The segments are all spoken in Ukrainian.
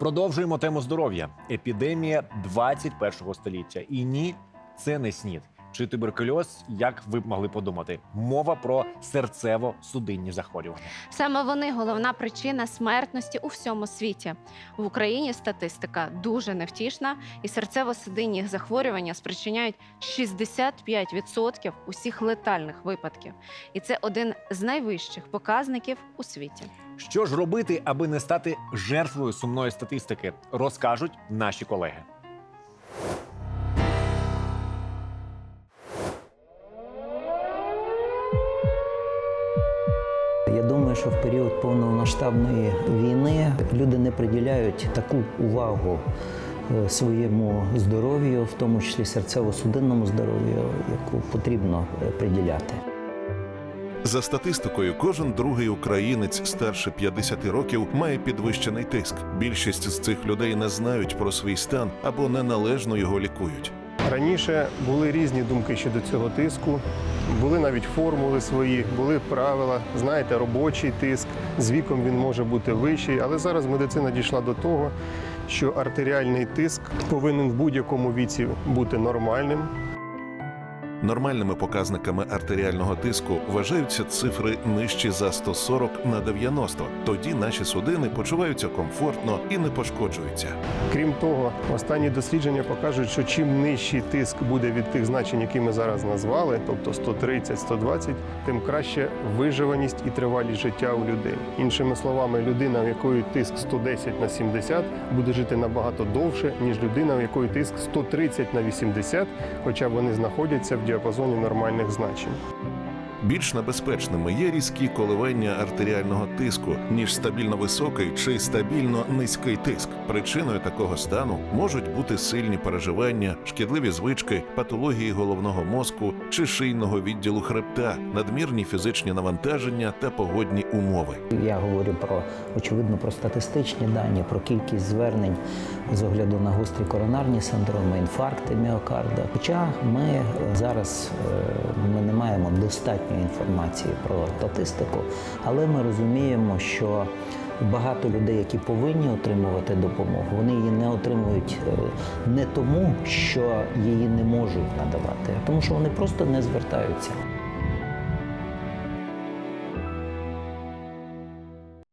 Продовжуємо тему здоров'я. Епідемія 21 століття. І ні, це не снід чи туберкульоз, як ви б могли подумати. Мова про серцево-судинні захворювання. Саме вони головна причина смертності у всьому світі. В Україні статистика дуже невтішна, і серцево-судинні захворювання спричиняють 65% усіх летальних випадків. І це один з найвищих показників у світі. Що ж робити, аби не стати жертвою сумної статистики, розкажуть наші колеги. Я думаю, що в період повномасштабної війни люди не приділяють таку увагу е, своєму здоров'ю, в тому числі серцево-судинному здоров'ю, яку потрібно е, приділяти. За статистикою, кожен другий українець старше 50 років має підвищений тиск. Більшість з цих людей не знають про свій стан або неналежно його лікують. Раніше були різні думки щодо цього тиску, були навіть формули свої, були правила. Знаєте, робочий тиск. З віком він може бути вищий, але зараз медицина дійшла до того, що артеріальний тиск повинен в будь-якому віці бути нормальним. Нормальними показниками артеріального тиску вважаються цифри нижчі за 140 на 90. Тоді наші судини почуваються комфортно і не пошкоджуються. Крім того, останні дослідження покажуть, що чим нижчий тиск буде від тих значень, які ми зараз назвали, тобто 130-120, тим краще виживаність і тривалість життя у людей. Іншими словами, людина, в якої тиск 110 на 70, буде жити набагато довше, ніж людина, в якої тиск 130 на 80, хоча вони знаходяться в діапазоні нормальних значень. Більш небезпечними є різкі коливання артеріального тиску, ніж стабільно високий чи стабільно низький тиск. Причиною такого стану можуть бути сильні переживання, шкідливі звички, патології головного мозку чи шийного відділу хребта, надмірні фізичні навантаження та погодні умови. Я говорю про очевидно про статистичні дані, про кількість звернень з огляду на гострі коронарні синдроми, інфаркти міокарда. Хоча ми е, зараз е, ми не маємо достатньої інформації про статистику, але ми розуміємо, що Багато людей, які повинні отримувати допомогу, вони її не отримують е, не тому, що її не можуть надавати, а тому, що вони просто не звертаються.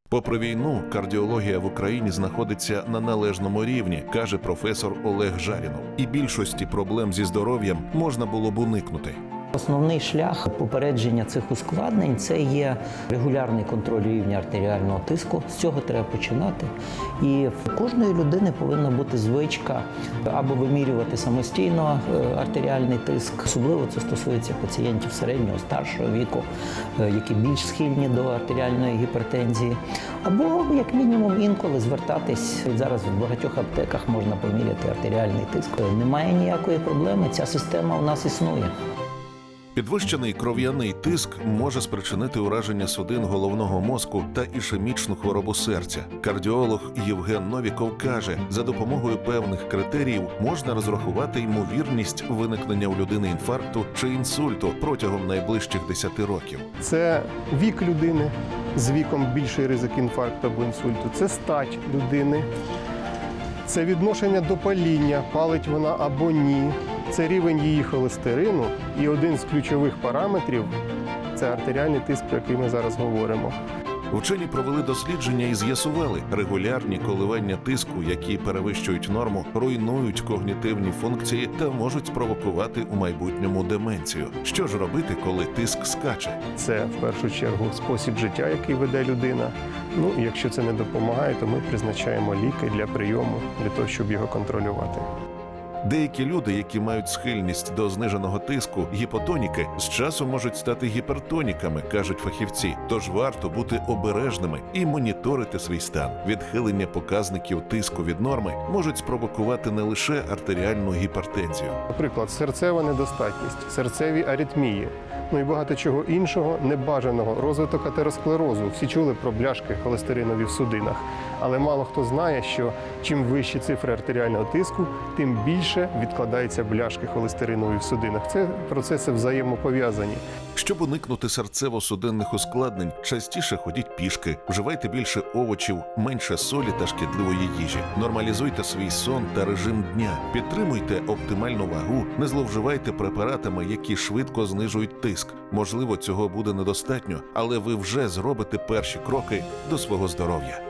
Попри війну, кардіологія в Україні знаходиться на належному рівні, каже професор Олег Жарінов. І більшості проблем зі здоров'ям можна було б уникнути. Основний шлях попередження цих ускладнень це є регулярний контроль рівня артеріального тиску. З цього треба починати. І в кожної людини повинна бути звичка або вимірювати самостійно е, артеріальний тиск. Особливо це стосується пацієнтів середнього старшого віку, е, які більш схильні до артеріальної гіпертензії, або як мінімум інколи звертатись зараз в багатьох аптеках можна поміряти артеріальний тиск. Немає ніякої проблеми. Ця система у нас існує. Підвищений кров'яний тиск може спричинити ураження судин головного мозку та ішемічну хворобу серця. Кардіолог Євген Новіков каже, за допомогою певних критеріїв можна розрахувати ймовірність виникнення у людини інфаркту чи інсульту протягом найближчих 10 років. Це вік людини з віком більший ризик інфаркту або інсульту, це стать людини, це відношення до паління, палить вона або ні, це рівень її холестерину. І один з ключових параметрів це артеріальний тиск, про який ми зараз говоримо. Вчені провели дослідження і з'ясували, регулярні коливання тиску, які перевищують норму, руйнують когнітивні функції та можуть спровокувати у майбутньому деменцію. Що ж робити, коли тиск скаче? Це в першу чергу спосіб життя, який веде людина. Ну і якщо це не допомагає, то ми призначаємо ліки для прийому для того, щоб його контролювати. Деякі люди, які мають схильність до зниженого тиску, гіпотоніки, з часом можуть стати гіпертоніками, кажуть фахівці. Тож варто бути обережними і моніторити свій стан. Відхилення показників тиску від норми можуть спровокувати не лише артеріальну гіпертензію. Наприклад, серцева недостатність, серцеві аритмії, ну і багато чого іншого небажаного, розвиток атеросклерозу. Всі чули про бляшки холестеринові в судинах. Але мало хто знає, що чим вищі цифри артеріального тиску, тим більше відкладається бляшки холестеринової в судинах. Це процеси взаємопов'язані. Щоб уникнути серцево-судинних ускладнень, частіше ходіть пішки, вживайте більше овочів, менше солі та шкідливої їжі. Нормалізуйте свій сон та режим дня, підтримуйте оптимальну вагу, не зловживайте препаратами, які швидко знижують тиск. Можливо, цього буде недостатньо, але ви вже зробите перші кроки до свого здоров'я.